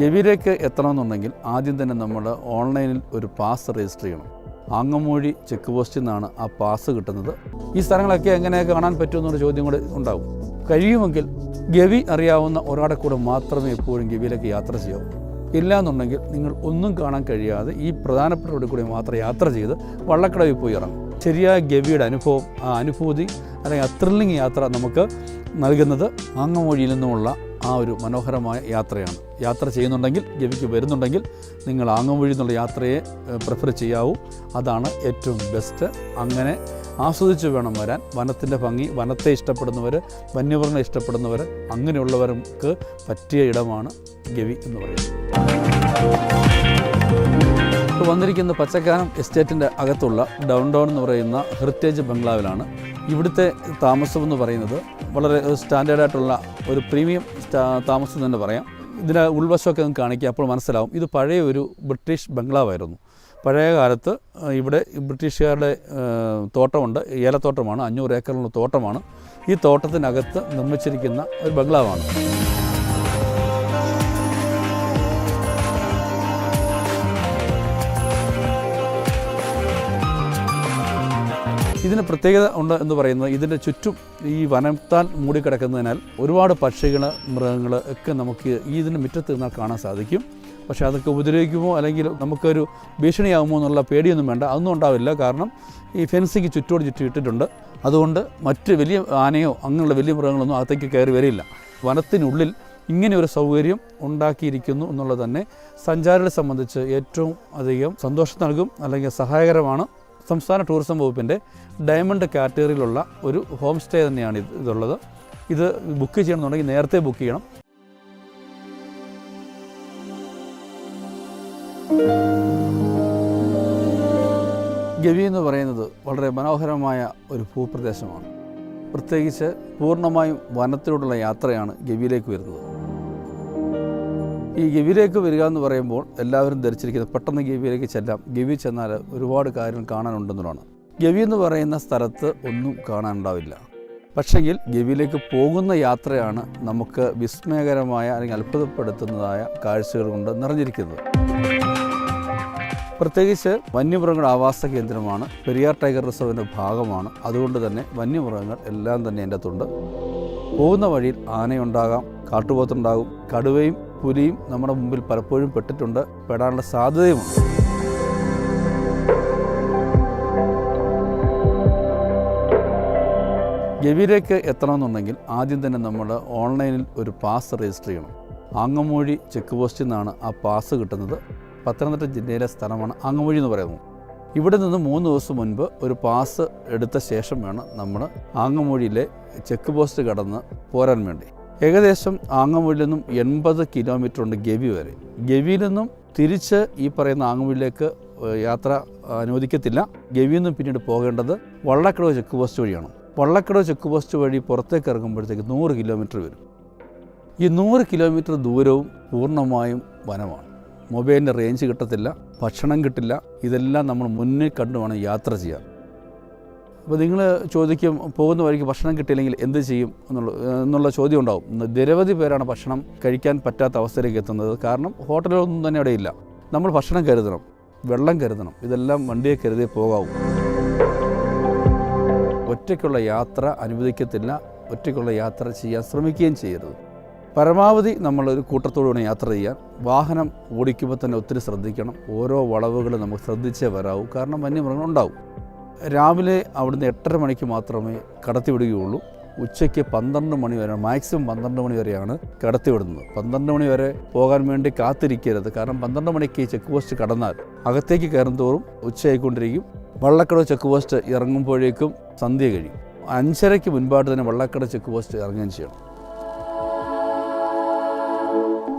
ഗവിയിലേക്ക് എത്തണമെന്നുണ്ടെങ്കിൽ ആദ്യം തന്നെ നമ്മൾ ഓൺലൈനിൽ ഒരു പാസ് രജിസ്റ്റർ ചെയ്യണം. ആങ്ങമൂഴി ചെക്ക് പോസ്റ്റിൽ നിന്നാണ് ആ പാസ് കിട്ടുന്നത്. ഈ സ്ഥലങ്ങളൊക്കെ എങ്ങനെ കാണാൻ പറ്റുമെന്നൊരു ചോദ്യം കൂടെ ഉണ്ടാവും. കഴിയുമെങ്കിൽ ഗവി അറിയാവുന്ന ഒരാളെ കൂടെ മാത്രമേ എപ്പോഴും ഗവിയിലേക്ക് യാത്ര ചെയ്യാവൂ. ഇല്ലാന്നുണ്ടെങ്കിൽ നിങ്ങൾ ഒന്നും കാണാൻ കഴിയാതെ ഈ പ്രധാനപ്പെട്ടവരുടെ കൂടി മാത്രം യാത്ര ചെയ്ത് വള്ളക്കടവിൽ പോയി ഇറങ്ങും. ശരിയായ ഗവിയുടെ അനുഭവം ആ അനുഭൂതി അല്ലെങ്കിൽ ആ ത്രില്ലിംഗ് യാത്ര നമുക്ക് നൽകുന്നത് ആങ്ങമൊഴിയിൽ നിന്നുമുള്ള ആ ഒരു മനോഹരമായ യാത്രയാണ്. യാത്ര ചെയ്യുന്നുണ്ടെങ്കിൽ ഗവിക്ക് വരുന്നുണ്ടെങ്കിൽ നിങ്ങൾ ആങ്ങംവഴി എന്നുള്ള യാത്രയെ പ്രിഫർ ചെയ്യാവൂ. അതാണ് ഏറ്റവും ബെസ്റ്റ് അങ്ങനെ ആസ്വദിച്ച് വേണം വരാൻ. വനത്തിന്റെ ഭംഗി വനത്തെ ഇഷ്ടപ്പെടുന്നവർ വന്യമൃഗങ്ങളെ ഇഷ്ടപ്പെടുന്നവർ അങ്ങനെയുള്ളവർക്ക് പറ്റിയ ഇടമാണ് ഗവി എന്ന് പറയുന്നത്. വന്നിരിക്കുന്ന പച്ചക്കാനം എസ്റ്റേറ്റിന്റെ അകത്തുള്ള ഡൗൺ ടൗൺ എന്ന് പറയുന്ന ഹെറിറ്റേജ് ബംഗ്ലാവിലാണ് ഇവിടുത്തെ താമസം എന്ന് പറയുന്നത് വളരെ സ്റ്റാൻഡേർഡായിട്ടുള്ള ഒരു പ്രീമിയം താമസം തന്നെ പറയാം. ഇതിന്റെ ഉൾവശമൊക്കെ നമുക്ക് കാണിക്കുക അപ്പോൾ മനസ്സിലാവും. ഇത് പഴയ ഒരു ബ്രിട്ടീഷ് ബംഗ്ലാവായിരുന്നു. പഴയ കാലത്ത് ഇവിടെ ബ്രിട്ടീഷുകാരുടെ തോട്ടമുണ്ട്. ഏലത്തോട്ടമാണ് അഞ്ഞൂറ് ഏക്കറിലുള്ള തോട്ടമാണ്. ഈ തോട്ടത്തിനകത്ത് നിർമ്മിച്ചിരിക്കുന്ന ഒരു ബംഗ്ലാവാണ്. ഇതിന് പ്രത്യേകത ഉണ്ട് എന്ന് പറയുന്നത് ഇതിന്റെ ചുറ്റും ഈ വനത്താൽ മൂടിക്കിടക്കുന്നതിനാൽ ഒരുപാട് പക്ഷികൾ മൃഗങ്ങൾ ഒക്കെ നമുക്ക് ഈ ഇതിന്റെ മുറ്റത്ത് നിന്നാൽ കാണാൻ സാധിക്കും. പക്ഷേ അതൊക്കെ ഉപദ്രവിക്കുമോ അല്ലെങ്കിൽ നമുക്കൊരു ഭീഷണിയാകുമോ എന്നുള്ള പേടിയൊന്നും വേണ്ട. അതൊന്നും ഉണ്ടാവില്ല. കാരണം ഈ ഫെൻസിങ് ചുറ്റോട് ചുറ്റും ഇട്ടിട്ടുണ്ട്. അതുകൊണ്ട് മറ്റ് വലിയ ആനയോ അങ്ങനെയുള്ള വലിയ മൃഗങ്ങളൊന്നും അകത്തേക്ക് കയറി വരില്ല. വനത്തിനുള്ളിൽ ഇങ്ങനെ ഒരു സൗകര്യം ഉണ്ടാക്കിയിരിക്കുന്നു എന്നുള്ളത് തന്നെ സഞ്ചാരികളെ സംബന്ധിച്ച് ഏറ്റവും അധികം സന്തോഷം നൽകും അല്ലെങ്കിൽ സഹായകരമാണ്. സംസ്ഥാന ടൂറിസം വകുപ്പിന്റെ ഡയമണ്ട് കാറ്റഗറിയിലുള്ള ഒരു ഹോം സ്റ്റേ തന്നെയാണ് ഇത് ഇതുള്ളത്. ഇത് ബുക്ക് ചെയ്യണമെന്നുണ്ടെങ്കിൽ നേരത്തെ ബുക്ക് ചെയ്യണം. ഗവി എന്ന് പറയുന്നത് വളരെ മനോഹരമായ ഒരു ഭൂപ്രദേശമാണ്. പ്രത്യേകിച്ച് പൂർണമായും വനത്തിലൂടെയുള്ള യാത്രയാണ് ഗവിയിലേക്ക് വരുന്നത്. ഈ ഗവിയിലേക്ക് വരിക എന്ന് പറയുമ്പോൾ എല്ലാവരും ധരിച്ചിരിക്കുന്നത് പെട്ടെന്ന് ഗവിയിലേക്ക് ചെല്ലാം. ഗവി ചെന്നാൽ ഒരുപാട് കാര്യങ്ങൾ കാണാനുണ്ടെന്നുള്ളതാണ്. ഗവി എന്ന് പറയുന്ന സ്ഥലത്ത് ഒന്നും കാണാനുണ്ടാവില്ല. പക്ഷെങ്കിൽ ഗവിയിലേക്ക് പോകുന്ന യാത്രയാണ് നമുക്ക് വിസ്മയകരമായ അല്ലെങ്കിൽ അത്ഭുതപ്പെടുത്തുന്നതായ കാഴ്ചകൾ കൊണ്ട് നിറഞ്ഞിരിക്കുന്നത്. പ്രത്യേകിച്ച് വന്യമൃഗങ്ങളുടെ ആവാസ കേന്ദ്രമാണ്. പെരിയാർ ടൈഗർ റിസർവിന്റെ ഭാഗമാണ്. അതുകൊണ്ട് തന്നെ വന്യമൃഗങ്ങൾ എല്ലാം തന്നെ എന്റെ അകത്തുണ്ട് പോകുന്ന വഴിയിൽ ആനയുണ്ടാകാം കാട്ടുപോത്തുണ്ടാകും കടുവയും പുലിയും നമ്മുടെ മുമ്പിൽ പലപ്പോഴും പെട്ടിട്ടുണ്ട്. പെടാനുള്ള സാധ്യതയുമുണ്ട്. ഗവിയിലേക്ക് എത്തണമെന്നുണ്ടെങ്കിൽ ആദ്യം തന്നെ നമ്മൾ ഓൺലൈനിൽ ഒരു പാസ് രജിസ്റ്റർ ചെയ്യണം. ആങ്ങമൂഴി ചെക്ക് പോസ്റ്റിൽ നിന്നാണ് ആ പാസ് കിട്ടുന്നത്. പത്തനംതിട്ട ജില്ലയിലെ സ്ഥലമാണ് ആങ്ങമൂഴി എന്ന് പറയുന്നത്. ഇവിടെ നിന്ന് മൂന്ന് ദിവസം മുൻപ് ഒരു പാസ് എടുത്ത ശേഷം വേണം നമ്മൾ ആങ്ങമൂഴിയിലെ ചെക്ക് പോസ്റ്റ് കടന്ന് പോരാൻ വേണ്ടി. ഏകദേശം ആങ്ങമുള്ളിൽ നിന്നും എൺപത് കിലോമീറ്റർ ഉണ്ട് ഗവി വരെ. ഗവിയിൽ നിന്നും തിരിച്ച് ഈ പറയുന്ന ആങ്ങമുള്ളിലേക്ക് യാത്ര അനുവദിക്കത്തില്ല. ഗവിയിൽ നിന്നും പിന്നീട് പോകേണ്ടത് വള്ളക്കടവ് ചെക്ക് പോസ്റ്റ് വഴിയാണ്. വള്ളക്കടവ് ചെക്ക് പോസ്റ്റ് വഴി പുറത്തേക്ക് ഇറങ്ങുമ്പോഴത്തേക്ക് നൂറ് കിലോമീറ്റർ വരും. ഈ നൂറ് കിലോമീറ്റർ ദൂരവും പൂർണമായും വനമാണ്. മൊബൈലിന്റെ റേഞ്ച് കിട്ടത്തില്ല ഭക്ഷണം കിട്ടില്ല. ഇതെല്ലാം നമ്മൾ മുന്നിൽ കണ്ടു വേണം യാത്ര ചെയ്യാൻ. അപ്പോൾ നിങ്ങൾ ചോദിക്കും പോകുന്ന വഴിക്ക് ഭക്ഷണം കിട്ടിയില്ലെങ്കിൽ എന്ത് ചെയ്യും എന്നുള്ള എന്നുള്ള ചോദ്യം ഉണ്ടാവും. നിരവധി പേരാണ് ഭക്ഷണം കഴിക്കാൻ പറ്റാത്ത അവസ്ഥയിലേക്ക് എത്തുന്നത്. കാരണം ഹോട്ടലൊന്നും തന്നെ അവിടെ ഇല്ല. നമ്മൾ ഭക്ഷണം കരുതണം വെള്ളം കരുതണം ഇതെല്ലാം വണ്ടിയെ കരുതി പോകാവൂ. ഒറ്റയ്ക്കുള്ള യാത്ര അനുവദിക്കത്തില്ല ഒറ്റയ്ക്കുള്ള യാത്ര ചെയ്യാൻ ശ്രമിക്കുകയും ചെയ്യരുത്. പരമാവധി നമ്മൾ ഒരു നമ്മളൊരു കൂട്ടത്തോടുകൂടി യാത്ര ചെയ്യാൻ വാഹനം ഓടിക്കുമ്പോൾ തന്നെ ഒത്തിരി ശ്രദ്ധിക്കണം. ഓരോ വളവുകളും നമുക്ക് ശ്രദ്ധിച്ചേ വരാവൂ. കാരണം വന്യമൃഗങ്ങൾ ഉണ്ടാവും. രാവിലെ അവിടുന്ന് എട്ടര മണിക്ക് മാത്രമേ കടത്തിവിടുകയുള്ളൂ. ഉച്ചയ്ക്ക് പന്ത്രണ്ട് മണി വരെ മാക്സിമം പന്ത്രണ്ട് മണി വരെയാണ് കടത്തിവിടുന്നത്. പന്ത്രണ്ട് മണി വരെ പോകാൻ വേണ്ടി കാത്തിരിക്കരുത്. കാരണം പന്ത്രണ്ട് മണിക്ക് ചെക്ക് പോസ്റ്റ് കടന്നാൽ അകത്തേക്ക് കയറും തോറും ഉച്ചയായിക്കൊണ്ടിരിക്കും. വള്ളക്കട ചെക്ക് പോസ്റ്റ് ഇറങ്ങുമ്പോഴേക്കും സന്ധ്യ കഴിയും. അഞ്ചരയ്ക്ക് മുൻപായിട്ട് തന്നെ വള്ളക്കട ചെക്ക് പോസ്റ്റ് ഇറങ്ങുകയും ചെയ്യണം.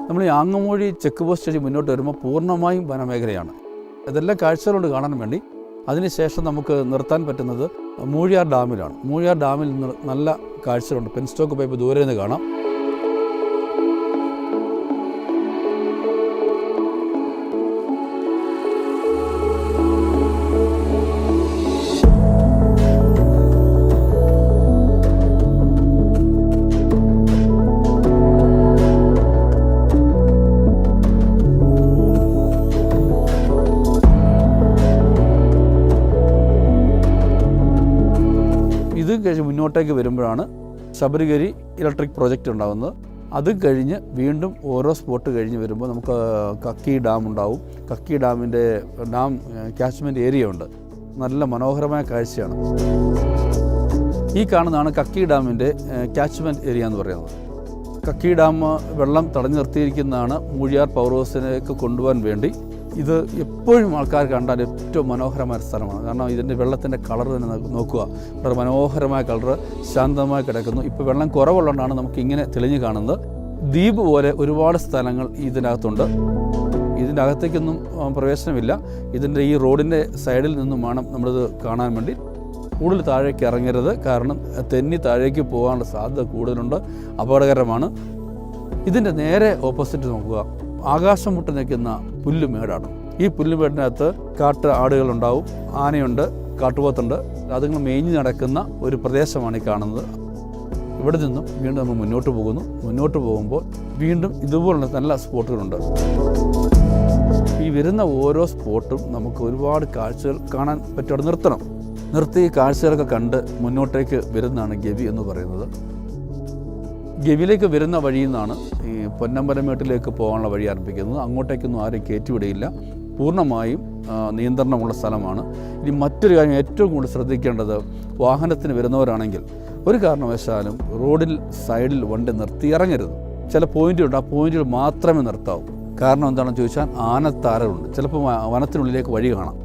നമ്മൾ ഈ ആങ്ങമൂഴി ചെക്ക് പോസ്റ്റ് വഴി മുന്നോട്ട് വരുമ്പോൾ പൂർണമായും വനമേഖലയാണ്. ഇതെല്ലാം കാഴ്ചകളോട് കാണാൻ വേണ്ടി. അതിനുശേഷം നമുക്ക് നിർത്താൻ പറ്റുന്നത് മൂഴിയാർ ഡാമിലാണ്. മൂഴിയാർ ഡാമിൽ നിന്ന് നല്ല കാഴ്ചകളുണ്ട്. പെൻസ്റ്റോക്ക് പോയപ്പോൾ ദൂരെ നിന്ന് കാണാം. ഇങ്ങോട്ടേക്ക് വരുമ്പോഴാണ് ശബരിഗിരി ഇലക്ട്രിക് പ്രോജക്റ്റ് ഉണ്ടാകുന്നത് അത് കഴിഞ്ഞ് വീണ്ടും ഓരോ സ്പോട്ട് കഴിഞ്ഞ് വരുമ്പോൾ നമുക്ക് കക്കി ഡാം ഉണ്ടാവും. കക്കി ഡാമിന്റെ ഡാം ക്യാച്ച്മെന്റ് ഏരിയ ഉണ്ട്. നല്ല മനോഹരമായ കാഴ്ചയാണ്. ഈ കാണുന്നതാണ് കക്കി ഡാമിന്റെ ക്യാച്ച്മെന്റ് ഏരിയ എന്ന് പറയുന്നത്. കക്കി ഡാം വെള്ളം തടഞ്ഞു നിർത്തിയിരിക്കുന്നതാണ് മൂഴിയാർ പവർ ഹൗസിലേക്ക് കൊണ്ടുപോകാൻ വേണ്ടി ഇത് എപ്പോഴും ആൾക്കാർ കണ്ടാൽ ഏറ്റവും മനോഹരമായ സ്ഥലമാണ്. കാരണം ഇതിന്റെ വെള്ളത്തിന്റെ കളർ തന്നെ നോക്കുക. വളരെ മനോഹരമായ കളർ ശാന്തമായി കിടക്കുന്നു. ഇപ്പോൾ വെള്ളം കുറവുള്ളതുകൊണ്ടാണ് നമുക്ക് ഇങ്ങനെ തെളിഞ്ഞു കാണുന്നത്. ദ്വീപ് പോലെ ഒരുപാട് സ്ഥലങ്ങൾ ഇതിനകത്തുണ്ട്. ഇതിന്റെ അകത്തേക്കൊന്നും പ്രവേശനമില്ല. ഇതിന്റെ ഈ റോഡിന്റെ സൈഡിൽ നിന്നും വേണം നമ്മളിത് കാണാൻ വേണ്ടി കൂടുതൽ താഴേക്ക് ഇറങ്ങരുത്. കാരണം തെന്നി താഴേക്ക് പോകാനുള്ള സാധ്യത കൂടുതലുണ്ട്. അപകടകരമാണ്. ഇതിന്റെ നേരെ ഓപ്പോസിറ്റ് നോക്കുക. ആകാശം മുട്ട് നിൽക്കുന്ന പുല്ലുമേടാണ്. ഈ പുല്ലുമേടിനകത്ത് കാട്ട് ആടുകളുണ്ടാവും ആനയുണ്ട് കാട്ടുപോത്തുണ്ട്. അതുങ്ങൾ മേഞ്ഞ് നടക്കുന്ന ഒരു പ്രദേശമാണ് ഈ കാണുന്നത്. ഇവിടെ നിന്നും വീണ്ടും നമ്മൾ മുന്നോട്ട് പോകുന്നു. മുന്നോട്ട് പോകുമ്പോൾ വീണ്ടും ഇതുപോലുള്ള നല്ല സ്പോട്ടുകളുണ്ട്. ഈ വരുന്ന ഓരോ സ്പോട്ടും നമുക്ക് ഒരുപാട് കാഴ്ചകൾ കാണാൻ പറ്റും. നിർത്തണം. നിർത്തി കാഴ്ചകളൊക്കെ കണ്ട് മുന്നോട്ടേക്ക് വരുന്നതാണ് ഗവി എന്ന് പറയുന്നത്. ഗവിയിലേക്ക് വരുന്ന വഴിയിൽ നിന്നാണ് ഈ പൊന്നമ്പലമേട്ടിലേക്ക് പോകാനുള്ള വഴി ആരംഭിക്കുന്നത്. അങ്ങോട്ടേക്കൊന്നും ആരും കയറ്റിവിടയില്ല. പൂർണമായും നിയന്ത്രണമുള്ള സ്ഥലമാണ്. ഇനി മറ്റൊരു കാര്യം ഏറ്റവും കൂടുതൽ ശ്രദ്ധിക്കേണ്ടത് വാഹനത്തിന് വരുന്നവരാണെങ്കിൽ ഒരു കാരണവശാലും റോഡിൽ സൈഡിൽ വണ്ടി നിർത്തി ഇറങ്ങരുത്. ചില പോയിന്റുണ്ട് ആ പോയിന്റുകൾ മാത്രമേ നിർത്താവൂ. കാരണം എന്താണെന്ന് ചോദിച്ചാൽ ആനത്താരകളുണ്ട്. ചിലപ്പോൾ വനത്തിനുള്ളിലേക്ക് വഴി കാണാം.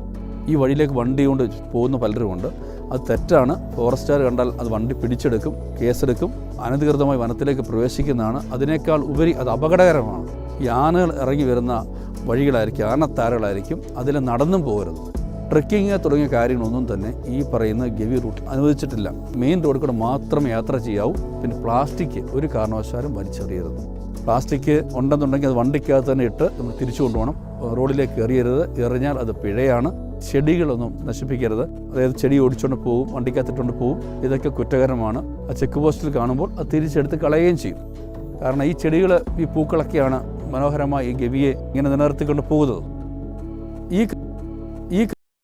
ഈ വഴിയിലേക്ക് വണ്ടി കൊണ്ട് പോകുന്ന പലരുമുണ്ട്. അത് തെറ്റാണ്. ഫോറസ്റ്റുകാർ കണ്ടാൽ അത് വണ്ടി പിടിച്ചെടുക്കും കേസെടുക്കും. അനധികൃതമായി വനത്തിലേക്ക് പ്രവേശിക്കുന്നതാണ്. അതിനേക്കാൾ ഉപരി അത് അപകടകരമാണ്. ഈ ആനകൾ ഇറങ്ങി വരുന്ന വഴികളായിരിക്കും ആനത്താരകളായിരിക്കും അതിൽ നടന്നും പോകരുത്. ട്രക്കിങ് തുടങ്ങിയ കാര്യങ്ങളൊന്നും തന്നെ ഈ പറയുന്ന ഗവി റൂട്ട് അനുവദിച്ചിട്ടില്ല. മെയിൻ റോഡിൽ കൂടെ മാത്രം യാത്ര ചെയ്യാവൂ. പിന്നെ പ്ലാസ്റ്റിക് ഒരു കാരണവശാലും വലിച്ചെറിയരുത്. പ്ലാസ്റ്റിക് ഉണ്ടെന്നുണ്ടെങ്കിൽ അത് വണ്ടിക്കകത്ത് തന്നെ ഇട്ട് നമ്മൾ തിരിച്ചു കൊണ്ടുപോകണം. റോഡിലേക്ക് എറിയരുത്. എറിഞ്ഞാൽ അത് പിഴയാണ്. ചെടികളൊന്നും നശിപ്പിക്കരുത്. അതായത് ചെടി ഓടിച്ചുകൊണ്ട് പോകും വണ്ടിക്കകത്തിട്ടുകൊണ്ട് പോകും ഇതൊക്കെ കുറ്റകരമാണ്. ആ ചെക്ക് പോസ്റ്റിൽ കാണുമ്പോൾ അത് തിരിച്ചെടുത്ത് കളയുകയും ചെയ്യും. കാരണം ഈ ചെടികൾ ഈ പൂക്കളൊക്കെയാണ് മനോഹരമായി ഈ ഗവിയെ ഇങ്ങനെ നിലനിർത്തിക്കൊണ്ട് പോകുന്നത്. ഈ ഈ